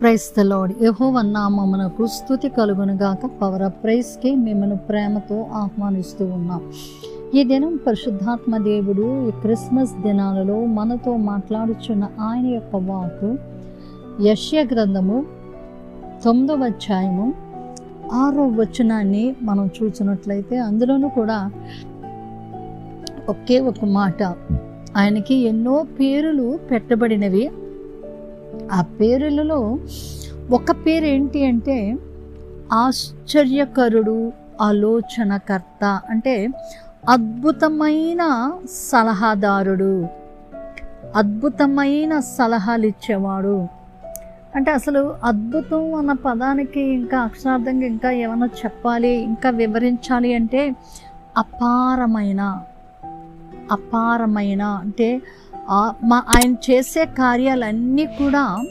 క్రైస్తలోడ్ యహోవన్నామమునకు స్థుతి కలుగునుగాక power of ప్రైస్కి మిమ్మల్ని ప్రేమతో ఆహ్వానిస్తూ ఉన్నాం. ఈ దినం పరిశుద్ధాత్మ దేవుడు ఈ క్రిస్మస్ దినాలలో మనతో మాట్లాడుచున్న ఆయన యొక్క వాకు యశ్య గ్రంథము తొమ్మిదవ అధ్యాయము ఆరో వచనాన్ని మనం చూసినట్లయితే అందులోనూ కూడా ఒకే ఒక మాట. ఆయనకి ఎన్నో పేరులు పెట్టబడినవి. ఆ పేరులలో ఒక పేరు ఏంటి అంటే ఆశ్చర్యకరుడు ఆలోచనకర్త అంటే అద్భుతమైన సలహాదారుడు. అద్భుతమైన సలహాలు ఇచ్చేవాడు. అంటే అసలు అద్భుతం అన్న పదానికి ఇంకా అక్షరార్థంగా ఇంకా ఏమైనా చెప్పాలి ఇంకా వివరించాలి అంటే అపారమైన అపారమైన అంటే మా ఆయన చేసే కార్యాలన్నీ కూడా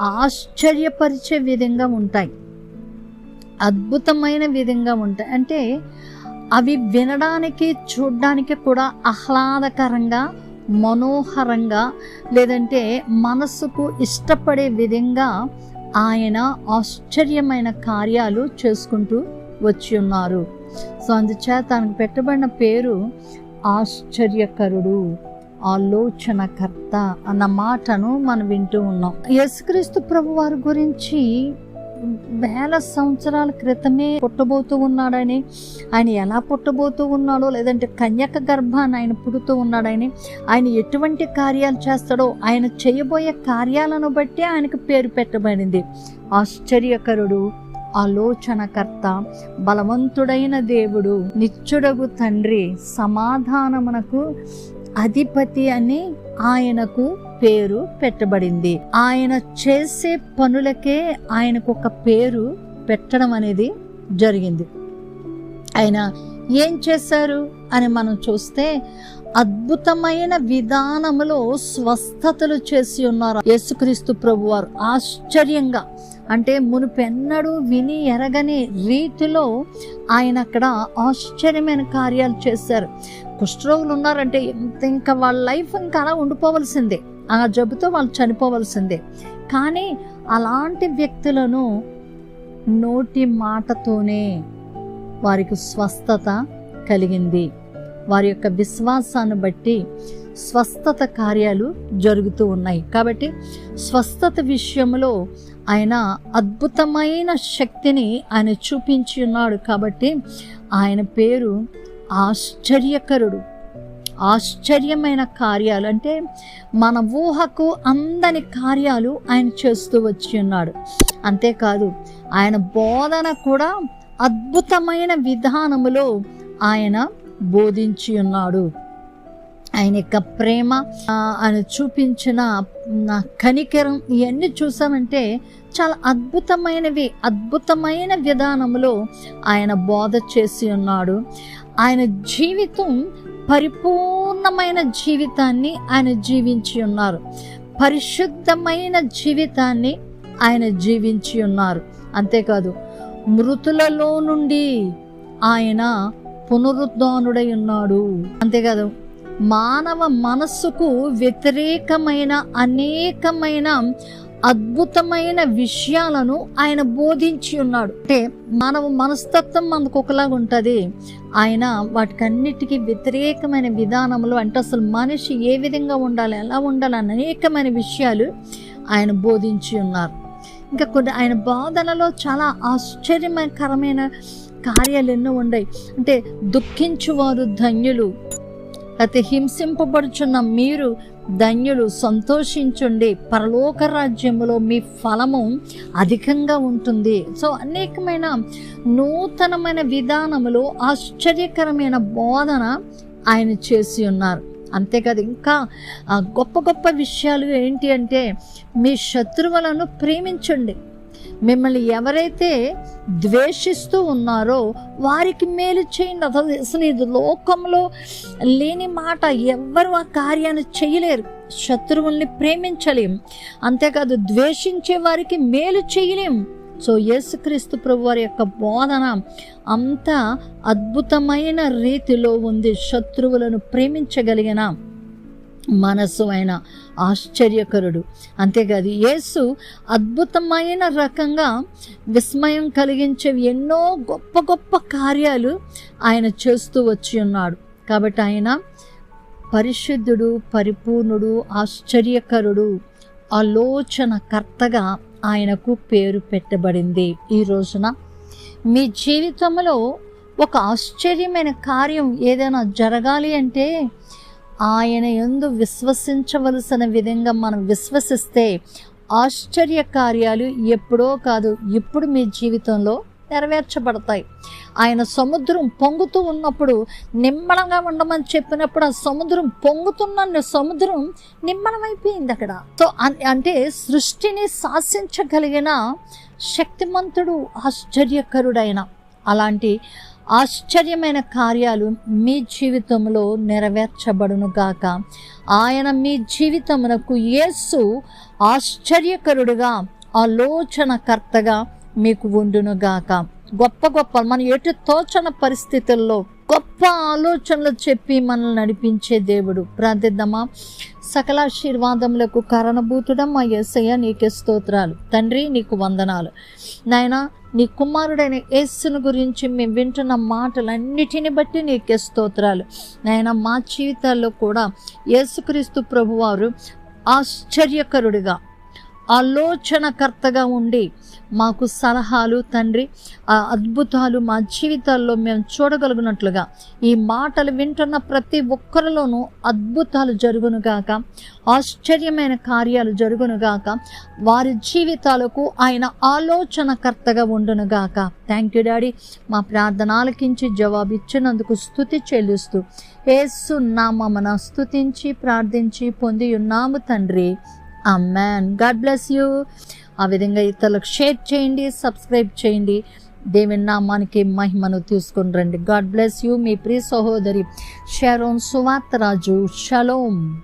ఆశ్చర్యపరిచే విధంగా ఉంటాయి. అద్భుతమైన విధంగా ఉంటాయి. అంటే అవి వినడానికి చూడడానికి కూడా ఆహ్లాదకరంగా మనోహరంగా లేదంటే మనసుకు ఇష్టపడే విధంగా ఆయన ఆశ్చర్యమైన కార్యాలు చేసుకుంటూ వచ్చి ఉన్నారు. సో అందుచేత తనకు పెట్టబడిన పేరు ఆశ్చర్యకరుడు. ఆలోచనకర్త అన్న మాటను మనం వింటూ ఉన్నాం. యేసుక్రీస్తు ప్రభు వారి గురించి వేల సంవత్సరాల క్రితమే పుట్టబోతూ ఉన్నాడని ఆయన ఎలా పుట్టబోతూ ఉన్నాడో లేదంటే కన్యక గర్భాన్ని ఆయన పుడుతూ ఉన్నాడని ఆయన ఎటువంటి కార్యాలు చేస్తాడో ఆయన చేయబోయే కార్యాలను బట్టి ఆయనకు పేరు పెట్టబడింది. ఆశ్చర్యకరుడు ఆలోచనకర్త బలవంతుడైన దేవుడు నిత్యుడగు తండ్రి సమాధానమునకు అధిపతి అని ఆయనకు పేరు పెట్టబడింది. ఆయన చేసే పనులకే ఆయనకు ఒక పేరు పెట్టడం అనేది జరిగింది. ఆయన ఏం చేశారు అని మనం చూస్తే అద్భుతమైన విధానములో స్వస్థతలు చేసి ఉన్నారు యేసుక్రీస్తు ప్రభువారు. ఆశ్చర్యంగా అంటే మునుపెన్నడూ విని ఎరగని రీతిలో ఆయన అక్కడ ఆశ్చర్యమైన కార్యాలు చేశారు. కుష్ఠరోగులు ఉన్నారంటే ఎంత ఇంకా వాళ్ళ లైఫ్ ఇంకా అలా ఉండిపోవలసిందే. ఆ జబ్బుతో వాళ్ళు చనిపోవలసిందే. కానీ అలాంటి వ్యక్తులను నోటి మాటతోనే వారికి స్వస్థత కలిగింది. వారి యొక్క విశ్వాసాన్ని బట్టి స్వస్థత కార్యాలు జరుగుతూ ఉన్నాయి. కాబట్టి స్వస్థత విషయంలో ఆయన అద్భుతమైన శక్తిని ఆయన చూపించి ఉన్నాడు. కాబట్టి ఆయన పేరు ఆశ్చర్యకరుడు. ఆశ్చర్యమైన కార్యాలు అంటే మన ఊహకు అందని కార్యాలు ఆయన చేస్తూ వచ్చి ఉన్నాడు. అంతేకాదు ఆయన బోధన కూడా అద్భుతమైన విధానములో ఆయన బోధించి ఉన్నాడు. ఆయన యొక్క ప్రేమ ఆయన చూపించిన కనికరం ఇవన్నీ చూసామంటే చాలా అద్భుతమైనవి అద్భుతమైన విధానంలో ఆయన బోధ చేసి ఉన్నాడు. ఆయన జీవితం పరిపూర్ణమైన జీవితాన్ని ఆయన జీవించి ఉన్నారు. పరిశుద్ధమైన జీవితాన్ని ఆయన జీవించి ఉన్నారు. అంతేకాదు మృతులలో నుండి ఆయన పునరుద్ధానుడై ఉన్నాడు. అంతేకాదు మానవ మనస్సుకు వ్యతిరేకమైన అనేకమైన అద్భుతమైన విషయాలను ఆయన బోధించి ఉన్నాడు. అంటే మానవ మనస్తత్వం మనకు ఒకలాగా ఉంటుంది. ఆయన వాటికన్నిటికీ వ్యతిరేకమైన విధానంలో అంటే అసలు మనిషి ఏ విధంగా ఉండాలి ఎలా ఉండాలి అనేకమైన విషయాలు ఆయన బోధించి ఉన్నారు. ఇంకా కొన్ని ఆయన బోధనలో చాలా ఆశ్చర్యకరమైన కార్యాలు ఎన్నో ఉన్నాయి. అంటే దుఃఖించువారు ధన్యులు అయితే హింసింపబడుచున్న మీరు ధన్యులు సంతోషించుండి. పరలోక రాజ్యములో మీ ఫలము అధికంగా ఉంటుంది. సో అనేకమైన నూతనమైన విధానములో ఆశ్చర్యకరమైన బోధన ఆయన చేసి ఉన్నారు. అంతేకాదు ఇంకా ఆ, గొప్ప గొప్ప విషయాలు ఏంటి అంటే మీ శత్రువులను ప్రేమించండి. మిమ్మల్ని ఎవరైతే ద్వేషిస్తూ ఉన్నారో వారికి మేలు చేయండి. అసలు అసలు ఇది లోకంలో లేని మాట. ఎవ్వరు ఆ కార్యాన్ని చేయలేరు. శత్రువుల్ని ప్రేమించలేం. అంతేకాదు ద్వేషించే వారికి మేలు చేయలేం. సో యేసుక్రీస్తు ప్రభు వారి యొక్క బోధన అంత అద్భుతమైన రీతిలో ఉంది. శత్రువులను ప్రేమించగలిగిన మనసు అయినా ఆశ్చర్యకరుడు. అంతేకాదు యేసు అద్భుతమైన రకంగా విస్మయం కలిగించే ఎన్నో గొప్ప గొప్ప కార్యాలు ఆయన చేస్తూ వచ్చి ఉన్నాడు. కాబట్టి ఆయన పరిశుద్ధుడు పరిపూర్ణుడు ఆశ్చర్యకరుడు ఆలోచనకర్తగా ఆయనకు పేరు పెట్టబడింది. ఈ రోజున మీ జీవితంలో ఒక ఆశ్చర్యమైన కార్యం ఏదైనా జరగాలి అంటే ఆయన ఎందు విశ్వసించవలసిన విధంగా మనం విశ్వసిస్తే ఆశ్చర్య కార్యాలు ఎప్పుడో కాదు ఇప్పుడు మీ జీవితంలో నెరవేర్చబడతాయి. ఆయన సముద్రం పొంగుతూ ఉన్నప్పుడు నిమ్మలంగా ఉండమని చెప్పినప్పుడు ఆ సముద్రం పొంగుతున్న సముద్రం నిమ్మలమైపోయింది అక్కడ. సో అన్- అంటే సృష్టిని శాసించగలిగిన శక్తిమంతుడు ఆశ్చర్యకరుడైన అలాంటి ఆశ్చర్యమైన కార్యాలు మీ జీవితంలో నెరవేర్చబడును గాక. ఆయన మీ జీవితమునకు యేసు ఆశ్చర్యకరుడుగా ఆలోచనకర్తగా మీకు ఉండును గాక. గొప్ప గొప్ప మన ఎటు తోచన పరిస్థితుల్లో గొప్ప ఆలోచనలు చెప్పి మనల్ని నడిపించే దేవుడు. ప్రార్థిద్దామా? సకలాశీర్వాదములకు కారణభూతుడం మా యేసయ్య నీకే స్తోత్రాలు. తండ్రి నీకు వందనాలు. నాయన నీ కుమారుడైన యేసును గురించి మేము వింటున్న మాటలన్నిటిని బట్టి నీకే స్తోత్రాలు. నాయన మా జీవితాల్లో కూడా యేసుక్రీస్తు ప్రభువారు ఆశ్చర్యకరుడిగా ఆలోచనకర్తగా ఉండి మాకు సలహాలు తండ్రి ఆ అద్భుతాలు మా జీవితాల్లో మేము చూడగలిగినట్లుగా ఈ మాటలు వింటున్న ప్రతి ఒక్కరిలోనూ అద్భుతాలు జరుగునుగాక ఆశ్చర్యమైన కార్యాలు జరుగునుగాక వారి జీవితాలకు ఆయన ఆలోచనకర్తగా ఉండునుగాక థ్యాంక్ యూ డాడీ మా ప్రార్థన ఆలకించి జవాబు ఇచ్చినందుకు స్థుతి చెల్లిస్తూ ఏసు నామన స్థుతించి ప్రార్థించి పొంది ఉన్నాము తండ్రి. అమ్మాన్ గాడ్ బ్లెస్ యూ ఆ విధంగా ఇతరులకు షేర్ చేయండి సబ్స్క్రైబ్ చేయండి. దేవుని నామానికి మహిమను తీసుకుని రండి. గాడ్ బ్లెస్ యూ మీ ప్రియ సహోదరి షరోన్ సువార్తరాజు షలోమ్